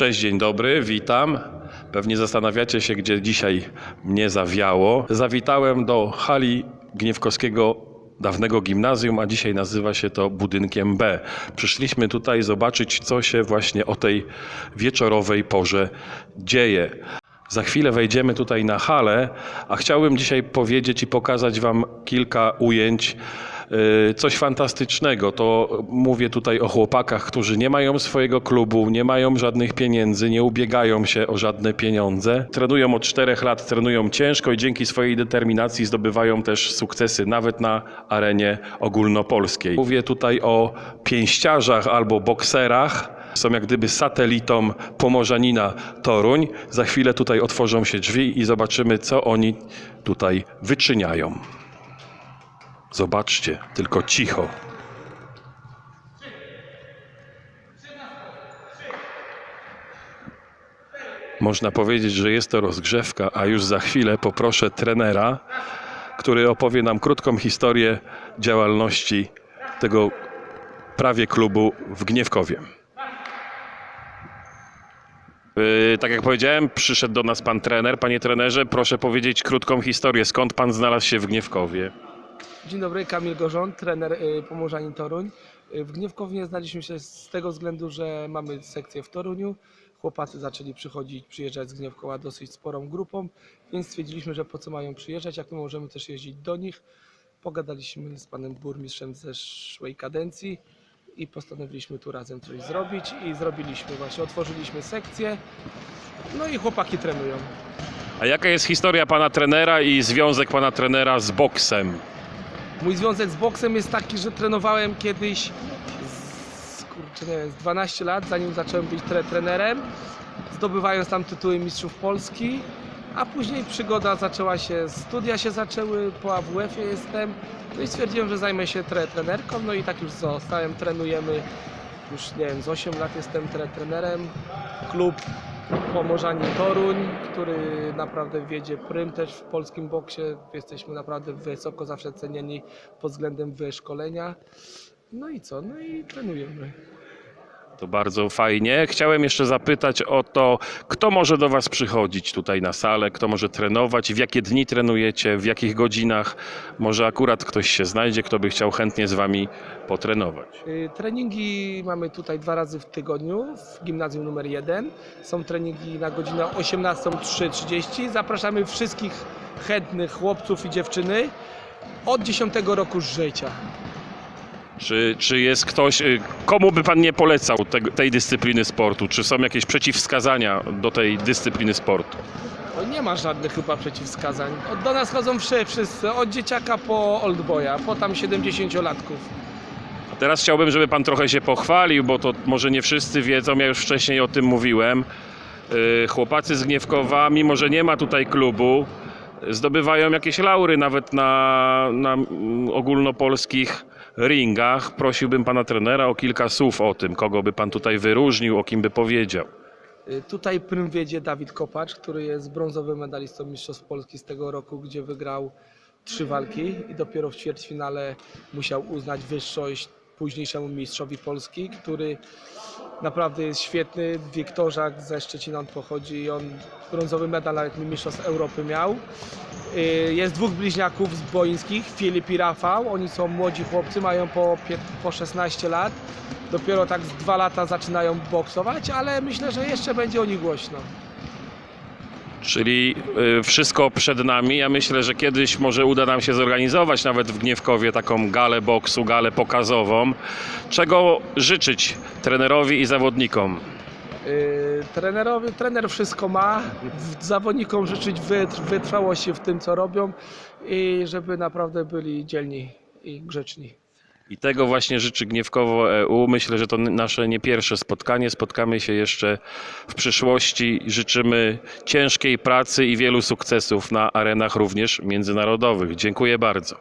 Cześć, dzień dobry, witam. Pewnie zastanawiacie się, gdzie dzisiaj mnie zawiało. Zawitałem do hali Gniewkowskiego dawnego gimnazjum, a dzisiaj nazywa się to budynkiem B. Przyszliśmy tutaj zobaczyć, co się właśnie o tej wieczorowej porze dzieje. Za chwilę wejdziemy tutaj na halę, a chciałbym dzisiaj powiedzieć i pokazać Wam kilka ujęć. Yy, Coś fantastycznego. To mówię tutaj o chłopakach, którzy nie mają swojego klubu, nie mają żadnych pieniędzy, nie ubiegają się o żadne pieniądze. Trenują od czterech lat, trenują ciężko i dzięki swojej determinacji zdobywają też sukcesy, nawet na arenie ogólnopolskiej. Mówię tutaj o pięściarzach albo bokserach są jak gdyby satelitą Pomorzanina Toruń. Za chwilę tutaj otworzą się drzwi i zobaczymy, co oni tutaj wyczyniają. Zobaczcie, tylko cicho. Można powiedzieć, że jest to rozgrzewka, a już za chwilę poproszę trenera, który opowie nam krótką historię działalności tego prawie klubu w Gniewkowie. Yy, tak jak powiedziałem, przyszedł do nas pan trener. Panie trenerze, proszę powiedzieć krótką historię. Skąd pan znalazł się w Gniewkowie? Dzień dobry, Kamil Gorzon, trener y, Pomorzanin Toruń. Y, W Gniewkowie znaleźliśmy się z tego względu, że mamy sekcję w Toruniu. Chłopacy zaczęli przychodzić, przyjeżdżać z Gniewkowa dosyć sporą grupą, więc stwierdziliśmy, że po co mają przyjeżdżać, jak my możemy też jeździć do nich. Pogadaliśmy z panem burmistrzem ze zeszłej kadencji i postanowiliśmy tu razem coś zrobić i zrobiliśmy właśnie, otworzyliśmy sekcję, no i chłopaki trenują. A jaka jest historia pana trenera i związek pana trenera z boksem? Mój związek z boksem jest taki, że trenowałem kiedyś z, kurczę, wiem, z 12 lat, zanim zacząłem być tre trenerem, zdobywając tam tytuły mistrzów Polski, a później przygoda zaczęła się, studia się zaczęły, po AWF-ie jestem, no i stwierdziłem, że zajmę się tre trenerką, no i tak już zostałem, trenujemy, już nie wiem, z 8 lat jestem tre trenerem, klub Pomorzanin Toruń, który naprawdę wiedzie prym też w polskim boksie. Jesteśmy naprawdę wysoko zawsze cenieni pod względem wyszkolenia. No i co? No i trenujemy. To bardzo fajnie. Chciałem jeszcze zapytać o to, kto może do was przychodzić tutaj na salę, kto może trenować, w jakie dni trenujecie, w jakich godzinach. Może akurat ktoś się znajdzie, kto by chciał chętnie z wami potrenować. Y, Treningi mamy tutaj dwa razy w tygodniu w gimnazjum numer 1. Są treningi na godzinę 18.30. Zapraszamy wszystkich chętnych chłopców i dziewczyny od 10 roku życia. Czy, czy jest ktoś, y, komu by pan nie polecał tego- tej dyscypliny sportu? Czy są jakieś przeciwwskazania do tej dyscypliny sportu? No nie ma żadnych chyba przeciwwskazań. Do nas chodzą wszy- wszyscy, od dzieciaka po oldboya, po tam 70-latków. A teraz chciałbym, żeby pan trochę się pochwalił, bo to może nie wszyscy wiedzą, ja już wcześniej o tym mówiłem. Y, Chłopacy z Gniewkowa, mimo że nie ma tutaj klubu, zdobywają jakieś laury nawet na, na mm, ogólnopolskich ringach. Prosiłbym pana trenera o kilka słów o tym, kogo by pan tutaj wyróżnił, o kim by powiedział. Y, Tutaj prym wiedzie Dawid Kopacz, który jest brązowym medalistą Mistrzostw Polski z tego roku, gdzie wygrał trzy walki i dopiero w ćwierćfinale musiał uznać wyższość późniejszemu mistrzowi Polski, który naprawdę jest świetny. Wiktorzak ze Szczecina pochodzi i on brązowy medal nawet Mistrzostw Europy miał. Y, Jest dwóch bliźniaków z boińskich, Filip i Rafał. Oni są młodzi chłopcy, mają po, po 16 lat. Dopiero tak z dwa lata zaczynają boksować, ale myślę, że jeszcze będzie o nich głośno. Czyli y, wszystko przed nami. Ja myślę, że kiedyś może uda nam się zorganizować nawet w Gniewkowie taką galę boksu, galę pokazową. Czego życzyć trenerowi i zawodnikom? Yy, trenerowi, trener wszystko ma, zawodnikom życzyć wytr- wytrwałości w tym, co robią i żeby naprawdę byli dzielni i grzeczni. I tego właśnie życzy Gniewkowo EU. Myślę, że to nasze nie pierwsze spotkanie. Spotkamy się jeszcze w przyszłości. Życzymy ciężkiej pracy i wielu sukcesów na arenach również międzynarodowych. Dziękuję bardzo.